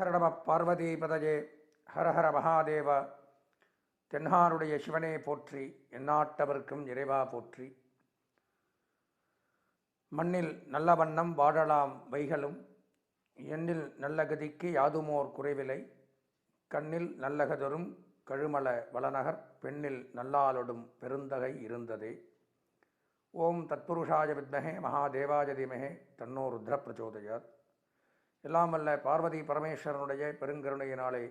ஹர பார்வதீபதஜே ஹர ஹர மகாதேவ. தென்னாருடைய சிவனே போற்றி எந்நாட்டவர்க்கும் இறைவா போற்றி. மண்ணில் நல்ல வண்ணம் வாழலாம் வைகளும் எண்ணில் நல்ல கதிக்கு யாதுமோர் குறைவிலை கண்ணில் நல்லகதொரும் கழுமல வளநகர் பெண்ணில் நல்லாலொடும் பெருந்தகை இருந்ததே. ஓம் தத்புருஷாய வித்மகே மகாதேவாய தீமகே தன்னோ ருத்ர பிரச்சோதயாத். எல்லாம் அல்ல பார்வதி பரமேஸ்வரனுடைய பெருங்கருணையினாலே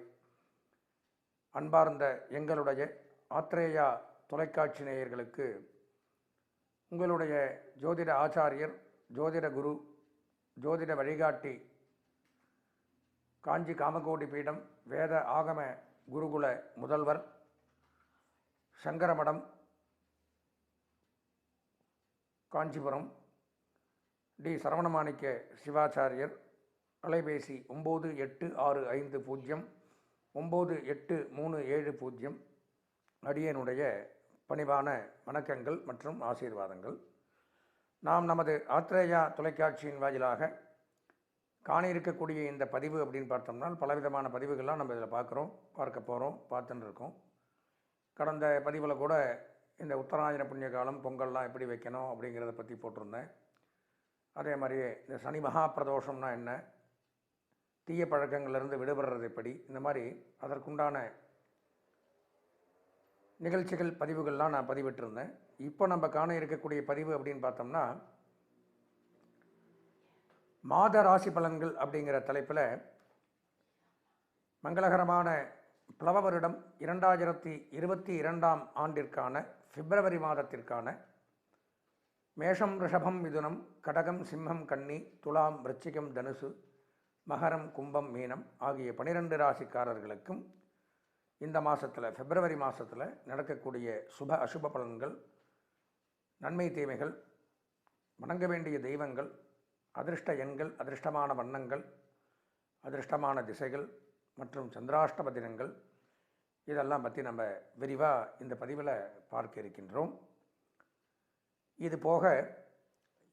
அன்பார்ந்த எங்களுடைய ஆத்ரேயா தொலைக்காட்சி நேயர்களுக்கு உங்களுடைய ஜோதிட ஆச்சாரியர் ஜோதிட குரு ஜோதிட வழிகாட்டி காஞ்சி காமகோடி பீடம் வேத ஆகம குருகுல முதல்வர் சங்கரமடம் காஞ்சிபுரம் டி சரவணமாணிக்க சிவாச்சாரியர் அலைபேசி ஒம்பது எட்டு ஆறு ஐந்து பூஜ்ஜியம் ஒம்பது எட்டு மூணு ஏழு பூஜ்ஜியம் அடியனுடைய பணிவான வணக்கங்கள் மற்றும் ஆசீர்வாதங்கள். நாம் நமது ஆத்ரேயா தொலைக்காட்சியின் வாயிலாக காண இருக்கக்கூடிய இந்த பதிவு அப்படின்னு பார்த்தோம்னா பலவிதமான பதிவுகள்லாம் நம்ம இதில் பார்க்குறோம் பார்க்க போகிறோம் பார்த்துன்னு இருக்கோம். கடந்த பதிவில் கூட இந்த உத்தராயண புண்ணிய காலம் பொங்கல்லாம் எப்படி வைக்கணும் அப்படிங்கிறத பற்றி போட்டிருந்தேன். அதே மாதிரியே இந்த சனி மகா பிரதோஷம்னா என்ன தீய பழக்கங்கள்லேருந்து விடுபடுறது எப்படி? இந்த மாதிரி அதற்குண்டான நிகழ்ச்சிகள் பதிவுகள்லாம் நான் பதிவிட்டிருந்தேன். இப்போ நம்ம காண இருக்கக்கூடிய பதிவு அப்படின்னு பார்த்தோம்னா மாத ராசி பலன்கள் அப்படிங்கிற தலைப்பில் மங்களகரமான பிளவ வருடம் இரண்டாயிரத்தி இருபத்தி இரண்டாம் ஆண்டிற்கான பிப்ரவரி மாதத்திற்கான மேஷம் ரிஷபம் மிதுனம் கடகம் சிம்மம் கன்னி துலாம் விருச்சிகம் தனுசு மகரம் கும்பம் மீனம் ஆகிய பனிரெண்டு ராசிக்காரர்களுக்கும் இந்த மாதத்தில் பிப்ரவரி மாதத்தில் நடக்கக்கூடிய சுப அசுப பலன்கள் நன்மை தீமைகள் வணங்க வேண்டிய தெய்வங்கள் அதிர்ஷ்ட எண்கள் அதிர்ஷ்டமான வண்ணங்கள் அதிர்ஷ்டமான திசைகள் மற்றும் சந்திராஷ்டம தினங்கள் இதெல்லாம் பற்றி நம்ம விரிவாக இந்த பதிவில் பார்க்க இருக்கின்றோம். இது போக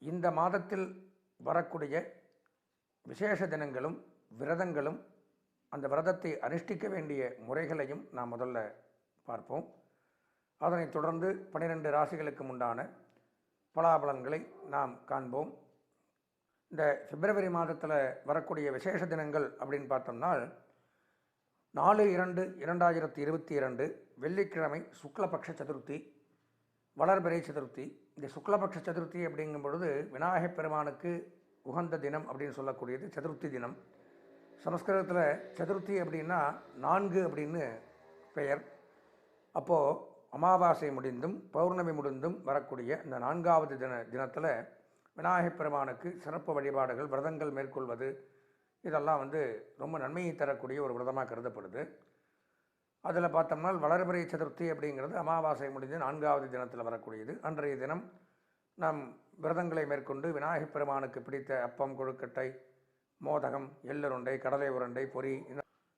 இந்த மாதத்தில் வரக்கூடிய விசேஷ தினங்களும் விரதங்களும் அந்த விரதத்தை அனுஷ்டிக்க வேண்டிய முறைகளையும் நாம் முதல்ல பார்ப்போம். அதனைத் தொடர்ந்து பன்னிரெண்டு ராசிகளுக்கு உண்டான பலாபலன்களை நாம் காண்போம். இந்த பிப்ரவரி மாதத்தில் வரக்கூடிய விசேஷ தினங்கள் அப்படின்னு பார்த்தோம்னா நாலு இரண்டு இரண்டாயிரத்தி இருபத்தி இரண்டு வெள்ளிக்கிழமை சுக்லபக்ஷ சதுர்த்தி வளர்பிறை சதுர்த்தி. இந்த சுக்லபக்ஷ சதுர்த்தி அப்படிங்கும் பொழுது விநாயகப் பெருமானுக்கு உகந்த தினம் அப்படின்னு சொல்லக்கூடியது சதுர்த்தி தினம். சமஸ்கிருதத்தில் சதுர்த்தி அப்படின்னா நான்கு அப்படின்னு பெயர். அப்போது அமாவாசை முடிந்தும் பௌர்ணமி முடிந்தும் வரக்கூடிய இந்த நான்காவது தின தினத்தில் விநாயகப் பெருமானுக்கு சிறப்பு வழிபாடுகள் விரதங்கள் மேற்கொள்வது இதெல்லாம் வந்து ரொம்ப நன்மையை தரக்கூடிய ஒரு விரதமாக கருதப்படுது. அதில் பார்த்தோம்னா வளர்பிறை சதுர்த்தி அப்படிங்கிறது அமாவாசை முடிந்து நான்காவது தினத்தில் வரக்கூடியது. அன்றைய தினம் நாம் விரதங்களை மேற்கொண்டு விநாயகப் பெருமானுக்கு பிடித்த அப்பம் கொழுக்கட்டை மோதகம் எள்ளருண்டை கடலை உருண்டை பொறி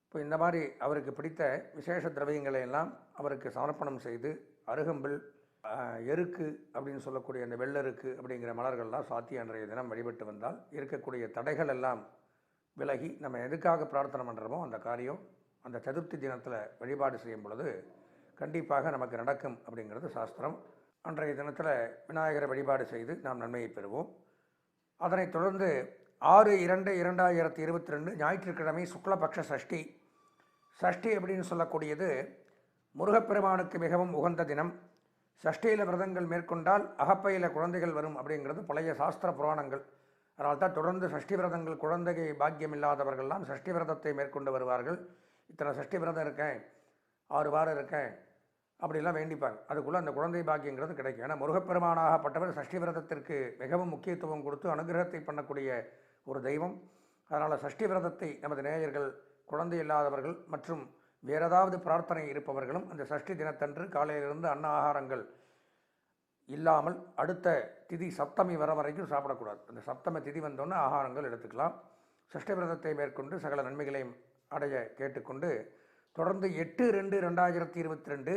இப்போ இந்த மாதிரி அவருக்கு பிடித்த விசேஷ திரவியங்களை எல்லாம் அவருக்கு சமர்ப்பணம் செய்து அருகம்பில் எருக்கு அப்படின்னு சொல்லக்கூடிய அந்த வெள்ளருக்கு அப்படிங்கிற மலர்கள்லாம் சாத்தி அன்றைய தினம் வழிபட்டு வந்தால் இருக்கக்கூடிய தடைகள் எல்லாம் விலகி நம்ம எதுக்காக பிரார்த்தனை பண்ணுறோமோ அந்த காரியம் அந்த சதுர்த்தி தினத்தில் வழிபாடு செய்யும் பொழுது கண்டிப்பாக நமக்கு நடக்கும் அப்படிங்கிறது சாஸ்திரம். அன்றைய தினத்தில் விநாயகரை வழிபாடு செய்து நாம் நன்மையை பெறுவோம். அதனைத் தொடர்ந்து ஆறு இரண்டு இரண்டாயிரத்தி இருபத்தி ரெண்டு ஞாயிற்றுக்கிழமை சுக்லபக்ஷ சஷ்டி. சஷ்டி அப்படின்னு சொல்லக்கூடியது முருகப்பெருமானுக்கு மிகவும் உகந்த தினம். சஷ்டியில் விரதங்கள் மேற்கொண்டால் அகப்பையில் குழந்தைகள் வரும் அப்படிங்கிறது பழைய சாஸ்திர புராணங்கள். அதனால் தான் தொடர்ந்து சஷ்டி விரதங்கள் குழந்தைகை பாக்கியம் இல்லாதவர்கள்லாம் சஷ்டி விரதத்தை மேற்கொண்டு வருவார்கள். இத்தனை சஷ்டி விரதம் இருக்கேன் ஆறு வாரம் இருக்கேன் அப்படிலாம் வேண்டிப்பாங்க. அதுக்குள்ளே அந்த குழந்தை பாக்கியங்கிறது கிடைக்கும். ஏன்னா முருகப்பெருமானாகப்பட்டவர் சஷ்டி விரதத்திற்கு மிகவும் முக்கியத்துவம் கொடுத்து அனுகிரகத்தை பண்ணக்கூடிய ஒரு தெய்வம். அதனால் சஷ்டி விரதத்தை நமது நேயர்கள் குழந்தை இல்லாதவர்கள் மற்றும் வேறு ஏதாவது பிரார்த்தனை இருப்பவர்களும் அந்த சஷ்டி தினத்தன்று காலையிலிருந்து அன்ன ஆகாரங்கள் இல்லாமல் அடுத்த திதி சப்தமி வர வரைக்கும் சாப்பிடக்கூடாது. அந்த சப்தம திதி வந்தோன்னே ஆகாரங்கள் எடுத்துக்கலாம். சஷ்டி விரதத்தை மேற்கொண்டு சகல நன்மைகளையும் அடைய கேட்டுக்கொண்டு தொடர்ந்து எட்டு ரெண்டு ரெண்டாயிரத்தி இருபத்தி ரெண்டு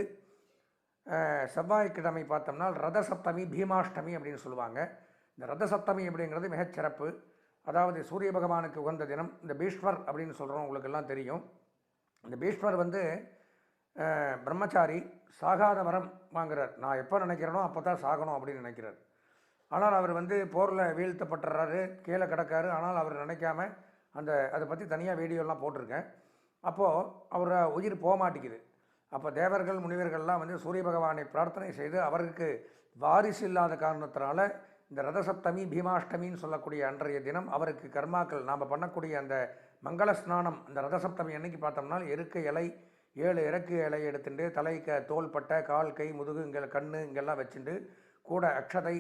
செவ்வாய்க்கிழமை பார்த்தோம்னா ரத சப்தமி பீமாஷ்டமி அப்படின்னு சொல்லுவாங்க. இந்த ரத சப்தமி அப்படிங்கிறது மிகச்சிறப்பு அதாவது சூரிய பகவானுக்கு உகந்த தினம். இந்த பீஷ்மர் அப்படின்னு சொல்கிறோம் உங்களுக்கு எல்லாம் தெரியும். இந்த பீஷ்மர் வந்து பிரம்மச்சாரி சாகாத வரம் வாங்குறார். நான் எப்போ நினைக்கிறேனோ அப்போ தான் சாகணும் அப்படின்னு நினைக்கிறார். ஆனால் அவர் வந்து போரில் வீழ்த்தப்பட்டுறாரு கீழே கிடக்காரு. ஆனால் அவர் நினைக்காம அந்த அதை பற்றி தனியாக வீடியோலாம் போட்டிருக்கேன். அப்போது அவர் உயிர் போக மாட்டேங்குது. அப்போ தேவர்கள் முனிவர்கள்லாம் வந்து சூரிய பகவானை பிரார்த்தனை செய்து அவருக்கு வாரிசு இல்லாத காரணத்தினால இந்த ரதசப்தமி பீமாஷ்டமின்னு சொல்லக்கூடிய அன்றைய தினம் அவருக்கு கர்மாக்கள் நாம் பண்ணக்கூடிய அந்த மங்கள ஸ்நானம் அந்த ரதசப்தமி அன்னைக்கு பார்த்தோம்னா எருக்க இலை ஏழு இறக்கு இலை எடுத்துட்டு தலை க தோள்பட்டை கால் கை முதுகு இங்கே கண் இங்கெல்லாம் வச்சுட்டு கூட அக்ஷதை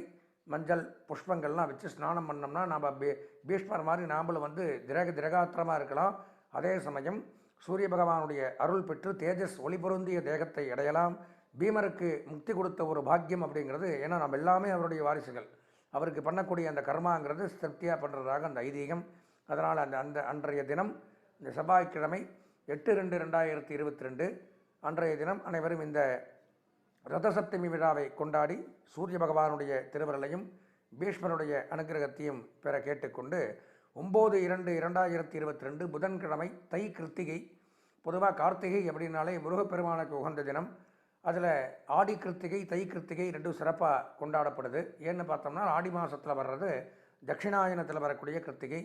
மஞ்சள் புஷ்பங்கள்லாம் வச்சு ஸ்நானம் பண்ணோம்னா நாம் பீ பீஷ்மர் மாதிரி நாமளும் வந்து திரக திரகாத்திரமாக இருக்கலாம். அதே சமயம் சூரிய பகவானுடைய அருள் பெற்று தேஜஸ் ஒளி பொருந்திய தேகத்தை அடையலாம். பீமருக்கு முக்தி கொடுத்த ஒரு பாக்கியம் அப்படிங்கிறது ஏன்னா நம்ம எல்லாமே அவருடைய வாரிசுகள். அவருக்கு பண்ணக்கூடிய அந்த கர்மாங்கிறது திருப்தியாக பண்ணுறதாக அந்த ஐதீகம். அதனால் அந்த அந்த அன்றைய தினம் இந்த செவ்வாய்க்கிழமை எட்டு ரெண்டு ரெண்டாயிரத்தி இருபத்தி ரெண்டு அன்றைய தினம் அனைவரும் இந்த ரதசப்தமி விழாவை கொண்டாடி சூரிய பகவானுடைய திருவருளையும் பீஷ்மருடைய அனுகிரகத்தையும் பெற கேட்டுக்கொண்டு ஒம்பது இரண்டு இரண்டாயிரத்தி இருபத்தி ரெண்டு புதன்கிழமை தை கிருத்திகை. பொதுவாக கார்த்திகை அப்படின்னாலே முருகப்பெருமானுக்கு உகந்த தினம். அதில் ஆடி கிருத்திகை தை கிருத்திகை ரெண்டும் சிறப்பாக கொண்டாடப்படுது. ஏன்னு பார்த்தோம்னா ஆடி மாதத்தில் வர்றது தட்சிணாயனத்தில் வரக்கூடிய கிருத்திகை.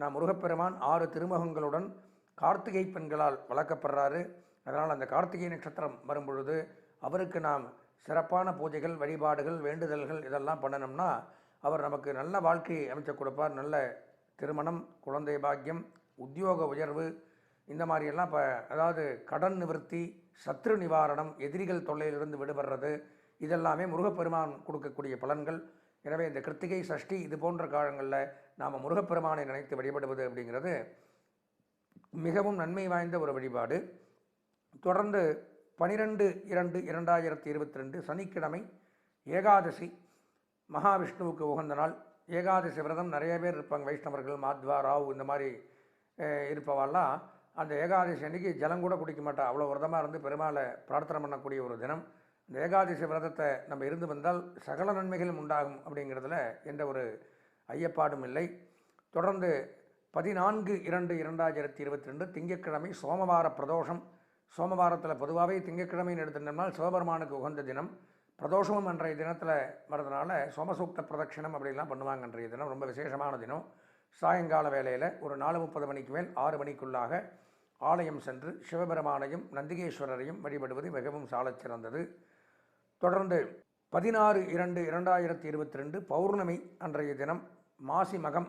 நான் முருகப்பெருமான் ஆறு திருமுகங்களுடன் கார்த்திகை பெண்களால் வளர்க்கப்படுறாரு. அதனால் அந்த கார்த்திகை நட்சத்திரம் வரும்பொழுது அவருக்கு நாம் சிறப்பான பூஜைகள் வழிபாடுகள் வேண்டுதல்கள் இதெல்லாம் பண்ணணும்னா அவர் நமக்கு நல்ல வாழ்க்கையை அமைச்சு கொடுப்பார். நல்ல திருமணம் குழந்தை பாக்கியம் உத்தியோக உயர்வு இந்த மாதிரியெல்லாம் இப்போ அதாவது கடன் நிவர்த்தி சத்ரு நிவாரணம் எதிரிகள் தொல்லையிலிருந்து விடுபடுறது இதெல்லாமே முருகப்பெருமான் கொடுக்கக்கூடிய பலன்கள். எனவே இந்த கிருத்திகை சஷ்டி இது போன்ற காலங்களில் நாம் முருகப்பெருமானை நினைத்து வழிபடுவது அப்படிங்கிறது மிகவும் நன்மை வாய்ந்த ஒரு வழிபாடு. தொடர்ந்து பனிரெண்டு இரண்டு இரண்டாயிரத்தி இருபத்தி ரெண்டு சனிக்கிழமை ஏகாதசி மகாவிஷ்ணுவுக்கு உகந்த நாள். ஏகாதசி விரதம் நிறைய பேர் இருப்பாங்க. வைஷ்ணவர்கள் மாத்வா ராவ் இந்த மாதிரி இருப்பவாலாம் இருப்பவாள்லாம் அந்த ஏகாதசி அன்னைக்கு ஜலம் கூட குடிக்க மாட்டா. அவ்வளோ விரதமாக இருந்து பெருமாளை பிரார்த்தனை பண்ணக்கூடிய ஒரு தினம். இந்த ஏகாதசி விரதத்தை நம்ம இருந்து வந்தால் சகல நன்மைகளும் உண்டாகும் அப்படிங்கிறதுல எந்த ஒரு ஐயப்பாடும் இல்லை. தொடர்ந்து பதினான்கு இரண்டு இரண்டாயிரத்தி இருபத்தி ரெண்டு திங்கட்கிழமை சோமவார பிரதோஷம். சோமவாரத்தில் பொதுவாகவே திங்கட்கிழமைன்னு எடுத்துட்டோம்னால் சிவபெருமானுக்கு உகந்த தினம். பிரதோஷமும் அன்றைய தினத்தில் வரதுனால சோமசூக்த பிரதட்சிணம் அப்படிலாம் பண்ணுவாங்க அன்றைய தினம் ரொம்ப விசேஷமான தினம். சாயங்கால வேளையில் ஒரு நாலு முப்பது மணிக்கு மேல் ஆறு மணிக்குள்ளாக ஆலயம் சென்று சிவபெருமானையும் நந்திகேஸ்வரரையும் வழிபடுவது மிகவும் சாலச் சிறந்தது. தொடர்ந்து பதினாறு இரண்டு இரண்டாயிரத்தி இருபத்தி ரெண்டு பௌர்ணமி அன்றைய தினம் மாசி மகம்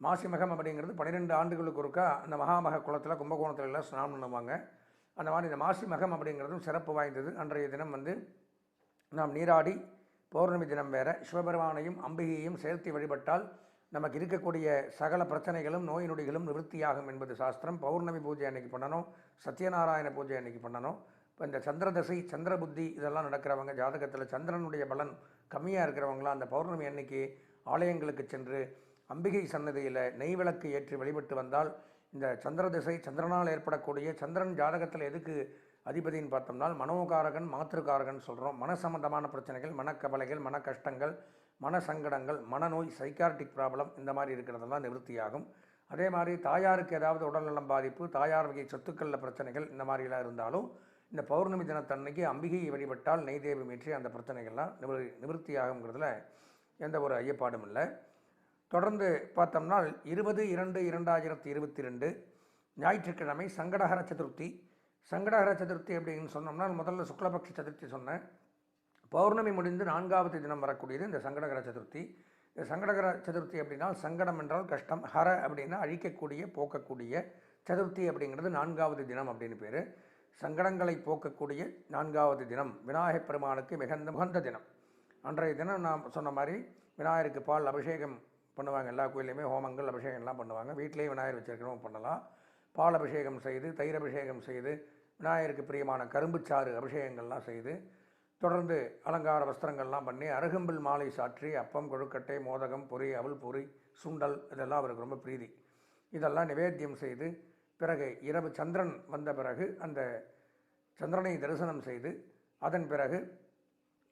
மாசி மகம் அப்படிங்கிறது பன்னிரெண்டு ஆண்டுகளுக்கு ஒருக்கா அந்த மகாமக குளத்தில் கும்பகோணத்தில் எல்லாம் ஸ்நானம் பண்ணுவாங்க. அந்த மாதிரி இந்த மாசி மகம் அப்படிங்கிறதும் சிறப்பு வாய்ந்தது. அன்றைய தினம் வந்து நாம் நீராடி பௌர்ணமி தினம் வேற சிவபெருமானையும் அம்பிகையையும் சேர்த்து வழிபட்டால் நமக்கு இருக்கக்கூடிய சகல பிரச்சனைகளும் நோய் நொடிகளும் நிவர்த்தியாகும் என்பது சாஸ்திரம். பௌர்ணமி பூஜை அன்னைக்கு பண்ணணும் சத்யநாராயண பூஜை அன்னைக்கு பண்ணணும். இப்போ இந்த சந்திரதசை சந்திர புத்தி இதெல்லாம் நடக்கிறவங்க ஜாதகத்தில் சந்திரனுடைய பலன் கம்மியாக இருக்கிறவங்களாம் அந்த பௌர்ணமி அன்னைக்கு ஆலயங்களுக்கு சென்று அம்பிகை சன்னதியில் நெய் விளக்கு ஏற்றி வழிபட்டு வந்தால் இந்த சந்திர திசை சந்திரனால் ஏற்படக்கூடிய சந்திரன் ஜாதகத்தில் எதுக்கு அதிபதின்னு பார்த்தோம்னால் மனோகாரகன் மாத்திருக்காரகன் சொல்கிறோம் மன சம்பந்தமான பிரச்சனைகள் மனக்கவலைகள் மன கஷ்டங்கள் மன சங்கடங்கள் மனநோய் சைக்கார்டிக் ப்ராப்ளம் இந்த மாதிரி இருக்கிறதெல்லாம் நிவர்த்தியாகும். அதே மாதிரி தாயாருக்கு ஏதாவது உடல்நலம் பாதிப்பு தாயார் வகை சொத்துக்களில் பிரச்சனைகள் இந்த மாதிரிலாம் இருந்தாலும் இந்த பௌர்ணமி தினத்தன்னைக்கு அம்பிகையை வழிபட்டால் நெய் தெய்வம் ஏற்றி அந்த பிரச்சனைகள்லாம் நிவர் நிவர்த்தியாகுங்கிறதுல எந்த ஒரு ஐயப்பாடும் இல்லை. தொடர்ந்து பார்த்தோம்னா இருபது இரண்டு இரண்டாயிரத்தி இருபத்தி ரெண்டு ஞாயிற்றுக்கிழமை சங்கடஹர சதுர்த்தி. சங்கடகர சதுர்த்தி அப்படின்னு சொன்னோம்னா முதல்ல சுக்லபக்ஷ சதுர்த்தி சொன்னேன். பௌர்ணமி முடிந்து நான்காவது தினம் வரக்கூடியது இந்த சங்கடகர சதுர்த்தி. இந்த சங்கடகர சதுர்த்தி அப்படின்னா சங்கடம் என்றால் கஷ்டம் ஹர அப்படின்னா அழிக்கக்கூடிய போக்கக்கூடிய சதுர்த்தி அப்படிங்கிறது நான்காவது தினம் அப்படின்னு பேர். சங்கடங்களை போக்கக்கூடிய நான்காவது தினம் விநாயகப் பெருமானுக்கு மிகுந்த முகந்த தினம். அன்றைய தினம் நான் சொன்ன மாதிரி விநாயகருக்கு பால் அபிஷேகம் பண்ணுவாங்க. எல்லா கோயிலையுமே ஹோமங்கள் அபிஷேகம்லாம் பண்ணுவாங்க. வீட்டிலேயே விநாயகர் வச்சிருக்கிறவங்க பண்ணலாம். பால் அபிஷேகம் செய்து தயிர் அபிஷேகம் செய்து விநாயகருக்கு பிரியமான கரும்புச்சாறு அபிஷேகங்கள்லாம் செய்து தொடர்ந்து அலங்கார வஸ்திரங்கள்லாம் பண்ணி அருகம்பில் மாலை சாற்றி அப்பம் கொழுக்கட்டை மோதகம் பொரி அவள் பொரி சுண்டல் இதெல்லாம் அவருக்கு ரொம்ப பிரீதி. இதெல்லாம் நிவேத்தியம் செய்து பிறகு இரவு சந்திரன் வந்த பிறகு அந்த சந்திரனை தரிசனம் செய்து அதன் பிறகு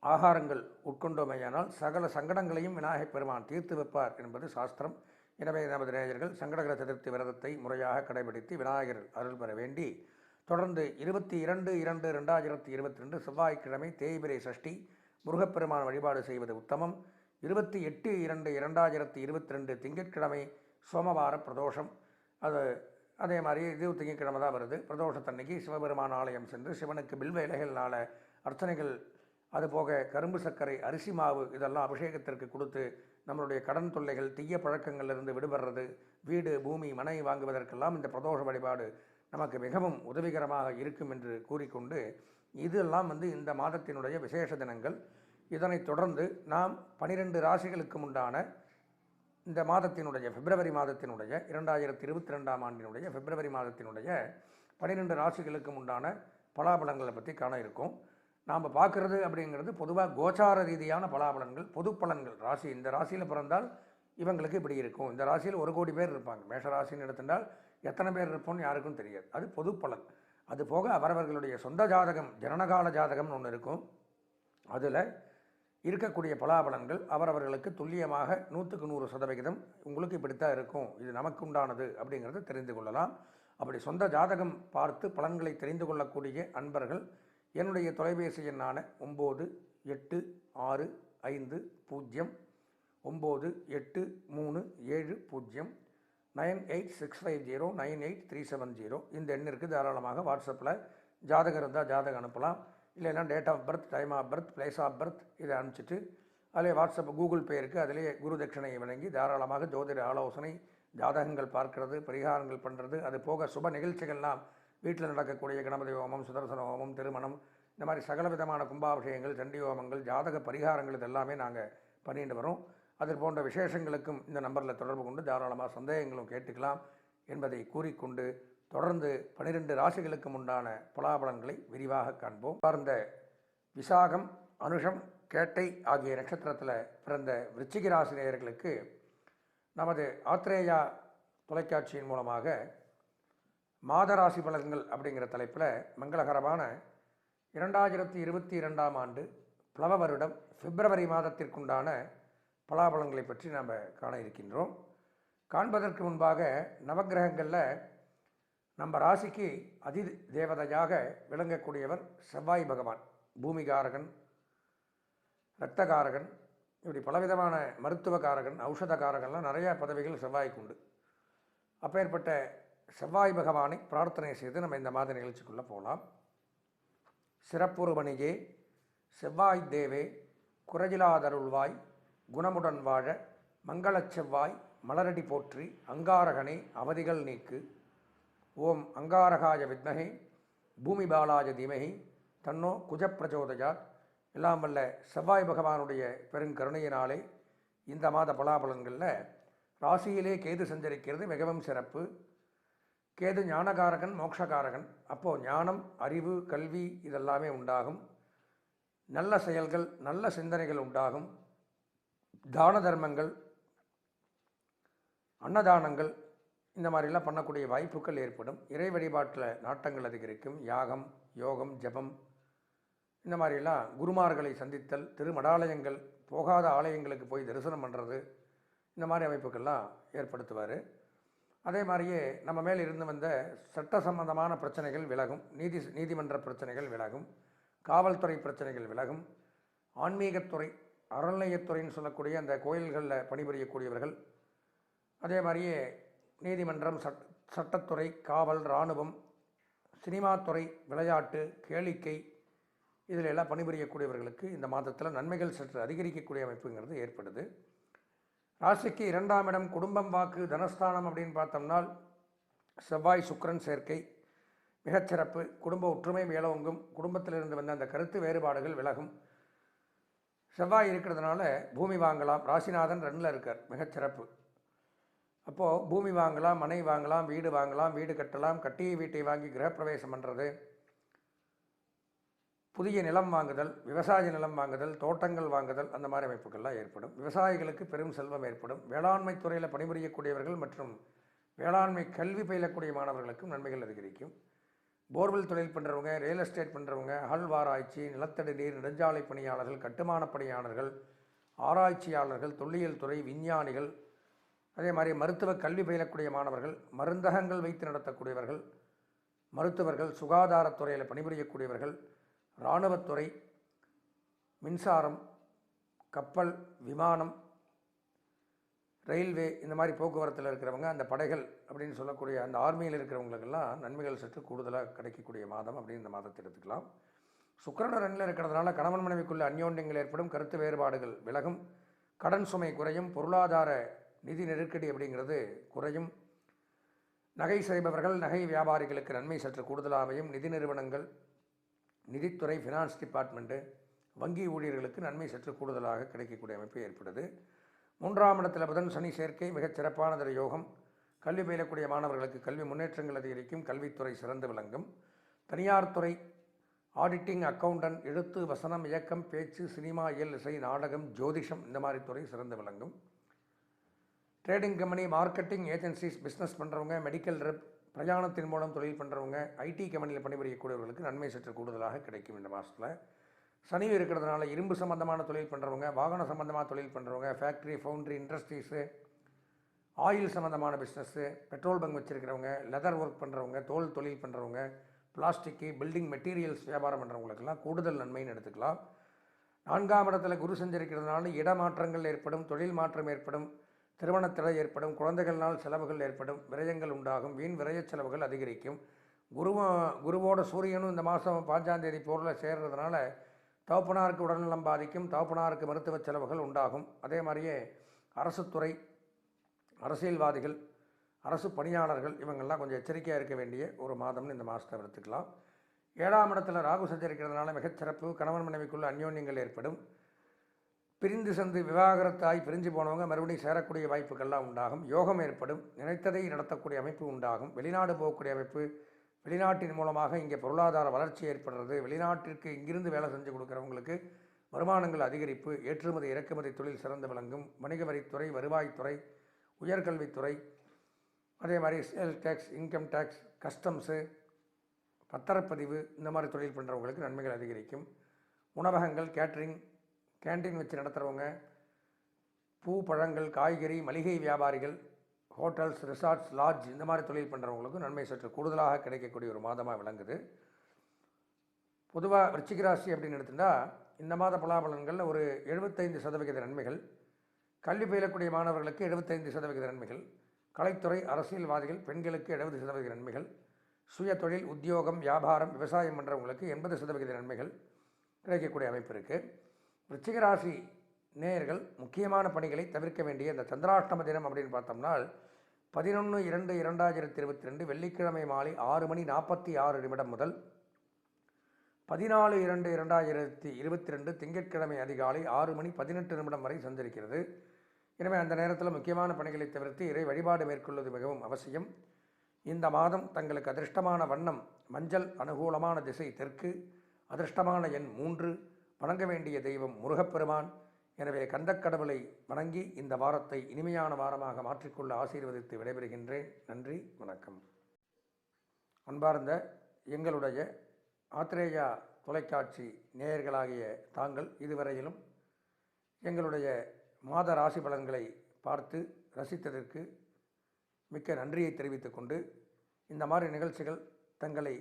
ஆகாரங்கள் உட்கொண்டோமையானால் சகல சங்கடங்களையும் விநாயகப் பெருமான் தீர்த்து வைப்பார் என்பது சாஸ்திரம். எனவே நமது நேயர்கள் சங்கடகர சதுர்த்தி விரதத்தை முறையாக கடைபிடித்து விநாயகர் அருள் பெற வேண்டி தொடர்ந்து இருபத்தி இரண்டு இரண்டு ரெண்டாயிரத்தி இருபத்தி ரெண்டு செவ்வாய்க்கிழமை தேய்பிரை சஷ்டி முருகப்பெருமான் வழிபாடு செய்வது உத்தமம். இருபத்தி எட்டு இரண்டு இரண்டாயிரத்தி இருபத்தி ரெண்டு திங்கட்கிழமை சோமவார பிரதோஷம். அது அதே மாதிரி இது திங்கட்கிழமை தான் வருது. பிரதோஷத்தன்னைக்கு சிவபெருமான் ஆலயம் சென்று சிவனுக்கு பில்வ இலைகள்னால அர்ச்சனைகள் அதுபோக கரும்பு சர்க்கரை அரிசி மாவு இதெல்லாம் அபிஷேகத்திற்கு கொடுத்து நம்மளுடைய கடன் தொல்லைகள் தீய பழக்கங்களிலிருந்து விடுபடுறது வீடு பூமி மனை வாங்குவதற்கெல்லாம் இந்த பிரதோஷ வழிபாடு நமக்கு மிகவும் உதவிகரமாக இருக்கும் என்று கூறிக்கொண்டு இதெல்லாம் வந்து இந்த மாதத்தினுடைய விசேஷ தினங்கள். இதனைத் தொடர்ந்து நாம் பனிரெண்டு ராசிகளுக்கு உண்டான இந்த மாதத்தினுடைய பிப்ரவரி மாதத்தினுடைய இரண்டாயிரத்தி இருபத்தி ரெண்டாம் ஆண்டினுடைய பிப்ரவரி மாதத்தினுடைய பன்னிரெண்டு ராசிகளுக்கு உண்டான பலாபலங்களை பற்றி காண இருக்கோம். நாம் பார்க்குறது அப்படிங்கிறது பொதுவாக கோச்சார ரீதியான பலாபலன்கள் பொது பலன்கள் ராசி இந்த ராசியில் பிறந்தால் இவங்களுக்கு இப்படி இருக்கும். இந்த ராசியில் ஒரு கோடி பேர் இருப்பாங்க. மேஷ ராசின்னு எடுத்துட்டால் எத்தனை பேர் இருப்போம்னு யாருக்கும் தெரியாது. அது பொது பலன் அது போக அவரவர்களுடைய சொந்த ஜாதகம் ஜனனகால ஜாதகம்னு ஒன்று இருக்கும். அதில் இருக்கக்கூடிய பலாபலன்கள் அவரவர்களுக்கு துல்லியமாக நூற்றுக்கு நூறு சதவிகிதம் உங்களுக்கு இப்படித்தான் இருக்கும். இது நமக்கு உண்டானது அப்படிங்கிறத தெரிந்து கொள்ளலாம். அப்படி சொந்த ஜாதகம் பார்த்து பலன்களை தெரிந்து கொள்ளக்கூடிய அன்பர்கள் என்னுடைய தொலைபேசி எண்ணான ஒம்பது எட்டு ஆறு ஐந்து பூஜ்ஜியம் ஒம்பது எட்டு மூணு ஏழு பூஜ்ஜியம் nine eight six five zero nine eight three seven zero. இந்த எண்ணிற்கு தாராளமாக வாட்ஸ்அப்பில் ஜாதகம் இருந்தால் ஜாதகம் அனுப்பலாம். இல்லைன்னா date of birth time of birth place of birth இதை அனுப்பிச்சிட்டு அதிலே வாட்ஸ்அப் கூகுள் பே இருக்குது அதிலே குரு தட்சிணையை வழங்கி தாராளமாக ஜோதிட ஆலோசனை ஜாதகங்கள் பார்க்கறது பரிகாரங்கள் பண்ணுறது அது போக சுப நிகழ்ச்சிகள்லாம் வீட்டில் நடக்கக்கூடிய கணபதி ஹோமம் சுதர்சன ஹோமம் திருமணம் இந்த மாதிரி சகல விதமான கும்பாபிஷேகங்கள் சண்டி ஹோமங்கள் ஜாதக பரிகாரங்கள் இதெல்லாமே நாங்கள் பண்ணிட்டு வரோம். அது போன்ற விசேஷங்களுக்கும் இந்த நம்பரில் தொடர்பு கொண்டு தாராளமாக சந்தேகங்களும் கேட்டுக்கலாம் என்பதை கூறிக்கொண்டு தொடர்ந்து பனிரெண்டு ராசிகளுக்கும் உண்டான பலாபலன்களை விரிவாக காண்போம். பார்ந்த விசாகம் அனுஷம் கேட்டை ஆகிய நட்சத்திரத்தில் பிறந்த விருச்சிக ராசி நேயர்களுக்கு நமது ஆத்ரேயா தொலைக்காட்சியின் மூலமாக மாதராசி பலன்கள் அப்படிங்கிற தலைப்பில் மங்களகரமான இரண்டாயிரத்தி இருபத்தி இரண்டாம் ஆண்டு பிளவ வருடம் பிப்ரவரி மாதத்திற்குண்டான பலாபலங்களை பற்றி நாம் காண இருக்கின்றோம். காண்பதற்கு முன்பாக நவக்கிரகங்களில் நம்ம ராசிக்கு அதி தேவதையாக விளங்கக்கூடியவர் செவ்வாய் பகவான். பூமிகாரகன் இரத்தகாரகன் இப்படி பலவிதமான மருத்துவகாரகன் ஔஷதகாரகன்லாம் நிறையா பதவிகள் செவ்வாய்க்கு உண்டு. அப்பேற்பட்ட செவ்வாய் பகவானை பிரார்த்தனை செய்து நம்ம இந்த மாத நிகழ்ச்சிக்குள்ளே போகலாம் சிறப்புறுவணியே செவ்வாய் தேவே குறையிலாதருள்வாய் குணமுடன் வாழ மங்களச் செவ்வாய் மலரடி போற்றி அங்காரகனே அவதிகள் நீக்கு. ஓம் அங்காரகாய வித்மகே பூமி பாலாய தீமகி தன்னோ குஜப்பிரச்சோதயாத். எல்லாம் வல்ல செவ்வாய் பகவானுடைய பெருங்கருணையினாலே இந்த மாத பலாபலன்களில் ராசியிலே கேது சஞ்சரிக்கிறது மிகவும் சிறப்பு. கேது ஞானகாரகன் மோட்சகாரகன் அப்போது ஞானம் அறிவு கல்வி இதெல்லாமே உண்டாகும். நல்ல செயல்கள் நல்ல சிந்தனைகள் உண்டாகும். தான தர்மங்கள் அன்னதானங்கள் இந்த மாதிரிலாம் பண்ணக்கூடிய வாய்ப்புகள் ஏற்படும். இறை வழிபாட்டில் நாட்டங்கள் அதிகரிக்கும். யாகம் யோகம் ஜபம் இந்த மாதிரிலாம் குருமார்களை சந்தித்தல் திருமடாலயங்கள் போகாத ஆலயங்களுக்கு போய் தரிசனம் பண்ணுறது இந்த மாதிரி அமைப்புகள்லாம் ஏற்படுத்துவார். அதே மாதிரியே நம்ம மேல் இருந்து வந்த சட்ட சம்பந்தமான பிரச்சனைகள் விலகும். நீதி நீதிமன்ற பிரச்சனைகள் விலகும். காவல்துறை பிரச்சனைகள் விலகும். ஆன்மீகத்துறை அறநிலையத்துறைன்னு சொல்லக்கூடிய அந்த கோயில்களில் பணிபுரியக்கூடியவர்கள் அதே மாதிரியே நீதிமன்றம் சட் சட்டத்துறை காவல் இராணுவம் சினிமாத்துறை விளையாட்டு கேளிக்கை இதில் எல்லாம் பணிபுரியக்கூடியவர்களுக்கு இந்த மாதத்தில் நன்மைகள் சற்று அதிகரிக்கக்கூடிய அமைப்புங்கிறது ஏற்படுது. ராசிக்கு இரண்டாம் இடம் குடும்பம் வாக்கு தனஸ்தானம் அப்படின்னு பார்த்தோம்னால் செவ்வாய் சுக்கிரன் சேர்க்கை மிகச்சிறப்பு. குடும்ப ஒற்றுமை மேலோங்கும். குடும்பத்திலிருந்து வந்த அந்த கருத்து வேறுபாடுகள் விலகும். செவ்வாய் இருக்கிறதுனால பூமி வாங்கலாம். ராசிநாதன் ரன்னில் இருக்கார். மிகச்சிறப்பு அப்போது பூமி வாங்கலாம் மனை வாங்கலாம் வீடு வாங்கலாம் வீடு கட்டலாம் கட்டிய வீட்டை வாங்கி கிரகப்பிரவேசம் பண்ணுறது புதிய நிலம் வாங்குதல் விவசாய நிலம் வாங்குதல் தோட்டங்கள் வாங்குதல் அந்த மாதிரி அமைப்புகள்லாம் ஏற்படும். விவசாயிகளுக்கு பெரும் செல்வம் ஏற்படும். வேளாண்மை துறையில் பணிபுரியக்கூடியவர்கள் மற்றும் வேளாண்மை கல்வி பயிலக்கூடிய மாணவர்களுக்கும் நன்மைகள் அதிகரிக்கும். போர்வெல் தொழில் பண்ணுறவங்க ரியல் எஸ்டேட் பண்ணுறவங்க அகழ்வாராய்ச்சி நிலத்தடி நீர் நெடுஞ்சாலை பணியாளர்கள் கட்டுமான பணியாளர்கள் ஆராய்ச்சியாளர்கள் தொல்லியல் துறை விஞ்ஞானிகள் அதே மாதிரி மருத்துவ கல்வி பயிலக்கூடிய மாணவர்கள் மருந்தகங்கள் வைத்து நடத்தக்கூடியவர்கள் மருத்துவர்கள் சுகாதாரத்துறையில் பணிபுரியக்கூடியவர்கள் இராணுவத்துறை மின்சாரம் கப்பல் விமானம் ரயில்வே இந்த மாதிரி போக்குவரத்தில் இருக்கிறவங்க அந்த படைகள் அப்படின்னு சொல்லக்கூடிய அந்த ஆர்மியில் இருக்கிறவங்களுக்கெல்லாம் நன்மைகள் சற்று கூடுதலாக கிடைக்கக்கூடிய மாதம் அப்படின்னு இந்த மாதத்தை எடுத்துக்கலாம். சுக்கிரன் ரன்னில் இருக்கிறதுனால கணவன் மனைவிக்குள்ள அந்யோன்யங்கள் ஏற்படும் கருத்து வேறுபாடுகள் விலகும் கடன் சுமை குறையும் பொருளாதார நிதி நெருக்கடி அப்படிங்கிறது குறையும். நகை செய்பவர்கள் நகை வியாபாரிகளுக்கு நன்மை சற்று கூடுதலாகவையும் நிதி நிறுவனங்கள் நிதித்துறை ஃபினான்ஸ் டிபார்ட்மெண்ட்டு வங்கி ஊழியர்களுக்கு நன்மை சற்று கூடுதலாக கிடைக்கக்கூடிய அமைப்பு ஏற்படுது. மூன்றாம் இடத்தில் புதன் சனி சேர்க்கை மிகச் சிறப்பானதொரு யோகம். கல்வி பயிலக்கூடிய மாணவர்களுக்கு கல்வி முன்னேற்றங்கள் அதிகரிக்கும் கல்வித்துறை சிறந்து விளங்கும். தனியார் துறை ஆடிட்டிங் அக்கவுண்டன்ட் எழுத்து வசனம் இயக்கம் பேச்சு சினிமா இயல் இசை நாடகம் ஜோதிஷம் இந்த மாதிரி துறை சிறந்து விளங்கும். Trading company marketing agencies business பண்ணுறவங்க மெடிக்கல் ரெப் பிரயாணத்தின் மூலம் தொழில் பண்ணுறவங்க ஐடி கம்பெனியில் பணிபுரியக்கூடியவர்களுக்கு நன்மை சற்று கூடுதலாக கிடைக்கும் இந்த மாதத்தில் சனி இருக்கிறதுனால இரும்பு சம்மந்தமான தொழில் பண்ணுறவங்க வாகன சம்மந்தமான தொழில் பண்ணுறவங்க ஃபேக்ட்ரி ஃபவுண்ட்ரி இண்டஸ்ட்ரீஸு ஆயில் சம்மந்தமான பிஸ்னஸ்ஸு பெட்ரோல் பங்க் வச்சுருக்கிறவங்க லெதர் ஒர்க் பண்ணுறவங்க தோல் தொழில் பண்ணுறவங்க பிளாஸ்டிக்கு பில்டிங் மெட்டீரியல்ஸ் வியாபாரம் பண்ணுறவங்களுக்கெல்லாம் கூடுதல் நன்மைன்னு எடுத்துக்கலாம். நான்காம் இடத்துல குரு செஞ்சிருக்கிறதுனால இடமாற்றங்கள் ஏற்படும் தொழில் மாற்றம் ஏற்படும் திருமணத்தில் ஏற்படும் குழந்தைகள்னால் செலவுகள் ஏற்படும் விரயங்கள் உண்டாகும் வீண் விரய செலவுகள் அதிகரிக்கும். குருவ குருவோட சூரியனும் இந்த மாதம் பாஞ்சாந்தேதி போரில் சேர்றதுனால தகப்பனாருக்கு உடல்நலம் பாதிக்கும் தகப்பனாருக்கு மருத்துவ செலவுகள் உண்டாகும். அதே மாதிரியே அரசுத்துறை அரசியல்வாதிகள் அரசு பணியாளர்கள் இவங்கெல்லாம் கொஞ்சம் எச்சரிக்கையாக இருக்க வேண்டிய ஒரு மாதம்னு இந்த மாதத்தை எடுத்துக்கலாம். ஏழாம் இடத்துல ராகு சஞ்சரிக்கிறதுனால மிகச்சிறப்பு கணவன் மனைவிக்குள்ள அந்யோன்யங்கள் ஏற்படும். பிரிந்து சென்று விவாகரத்தாய் பிரிஞ்சு போனவங்க மறுபடியும் சேரக்கூடிய வாய்ப்புகள்லாம் உண்டாகும். யோகம் ஏற்படும். நினைத்ததை நடத்தக்கூடிய அமைப்பு உண்டாகும். வெளிநாடு போகக்கூடிய அமைப்பு வெளிநாட்டின் மூலமாக இங்கே பொருளாதார வளர்ச்சி ஏற்படுறது வெளிநாட்டிற்கு இங்கிருந்து வேலை செஞ்சு கொடுக்குறவங்களுக்கு வருமானங்கள் அதிகரிப்பு ஏற்றுமதி இறக்குமதி தொழில் சிறந்து விளங்கும் வணிக வரித்துறை வருவாய்த்துறை உயர்கல்வித்துறை அதே மாதிரி sale tax income tax customs பத்திரப்பதிவு இந்த மாதிரி தொழில் பண்ணுறவங்களுக்கு நன்மைகள் அதிகரிக்கும். உணவகங்கள் கேட்ரிங் கேண்டீன் வச்சு நடத்துகிறவங்க பூ பழங்கள் காய்கறி மளிகை வியாபாரிகள் ஹோட்டல்ஸ் ரிசார்ட்ஸ் லாட்ஜ் இந்த மாதிரி தொழில் பண்ணுறவங்களுக்கும் நன்மை சற்று கூடுதலாக கிடைக்கக்கூடிய ஒரு மாதமாக விளங்குது. பொதுவாக விருச்சிக ராசி அப்படின்னு எடுத்துட்டா இந்த மாத பலாபலன்களில் ஒரு எழுபத்தைந்து சதவிகித நன்மைகள் கல்வி பயிலக்கூடிய மாணவர்களுக்கு எழுபத்தைந்து சதவிகித நன்மைகள் கலைத்துறை அரசியல்வாதிகள் பெண்களுக்கு எழுபது சதவிகித நன்மைகள் சுய தொழில் உத்தியோகம் வியாபாரம் விவசாயம் பண்ணுறவங்களுக்கு எண்பது சதவிகித நன்மைகள் கிடைக்கக்கூடிய அமைப்பு இருக்குது ரிச்சிகராசி நேயர்கள் முக்கியமான பணிகளை தவிர்க்க வேண்டிய இந்த சந்திராஷ்டம தினம் அப்படின்னு பார்த்தோம்னா பதினொன்று இரண்டு இரண்டாயிரத்தி இருபத்தி ரெண்டு வெள்ளிக்கிழமை மாலை ஆறு மணி நாற்பத்தி ஆறு நிமிடம் முதல் பதினாலு இரண்டு இரண்டாயிரத்தி இருபத்தி ரெண்டு திங்கட்கிழமை அதிகாலை ஆறு மணி பதினெட்டு நிமிடம் வரை சந்திருக்கிறது எனவே அந்த நேரத்தில் முக்கியமான பணிகளை தவிர்த்து இறை வழிபாடு மேற்கொள்வது மிகவும் அவசியம். இந்த மாதம் தங்களுக்கு அதிர்ஷ்டமான வண்ணம் மஞ்சள் அனுகூலமான திசை தெற்கு அதிர்ஷ்டமான எண் மூன்று வணங்க வேண்டிய தெய்வம் முருகப்பெருமான் எனவே கந்தக்கடவுளை வணங்கி இந்த வாரத்தை இனிமையான வாரமாக மாற்றிக்கொள்ள ஆசீர்வதித்து விடைபெறுகின்றேன். நன்றி வணக்கம். அன்பார்ந்த எங்களுடைய ஆத்திரேயா தொலைக்காட்சி நேயர்களாகிய தாங்கள் இதுவரையிலும் எங்களுடைய மாத ராசி பலன்களை பார்த்து ரசித்ததற்கு மிக்க நன்றியை தெரிவித்துக் கொண்டு இந்த மாதிரி நிகழ்ச்சிகள் தங்களை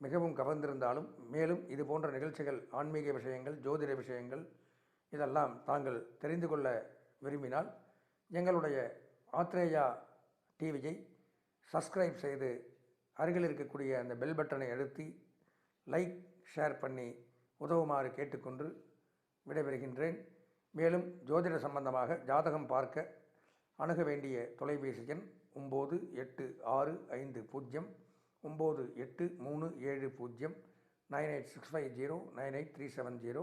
மிகவும் கவர்ந்திருந்தாலும் மேலும் இது போன்ற நிகழ்ச்சிகள் ஆன்மீக விஷயங்கள் ஜோதிட விஷயங்கள் இதெல்லாம் தாங்கள் தெரிந்து கொள்ள விரும்பினால் எங்களுடைய ஆத்ரேயா டிவியை சப்ஸ்கிரைப் செய்து அருகில் இருக்கக்கூடிய அந்த பெல் பட்டனை அழுத்தி லைக் ஷேர் பண்ணி உதவுமாறு கேட்டுக்கொண்டு விடைபெறுகின்றேன். மேலும் ஜோதிட சம்பந்தமாக ஜாதகம் பார்க்க அணுக வேண்டிய தொலைபேசி எண் ஒம்பது எட்டு ஆறு ஐந்து பூஜ்ஜியம் ஒம்பது எட்டு மூணு ஏழு பூஜ்ஜியம் nine eight six five zero nine eight three seven zero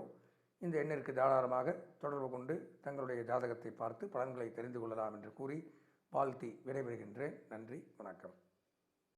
இந்த எண்ணிற்கு தாராளமாக தொடர்பு கொண்டு தங்களுடைய ஜாதகத்தை பார்த்து பலன்களை தெரிந்து கொள்ளலாம் என்று கூறி வாழ்த்தி விடைபெறுகின்றேன். நன்றி வணக்கம்.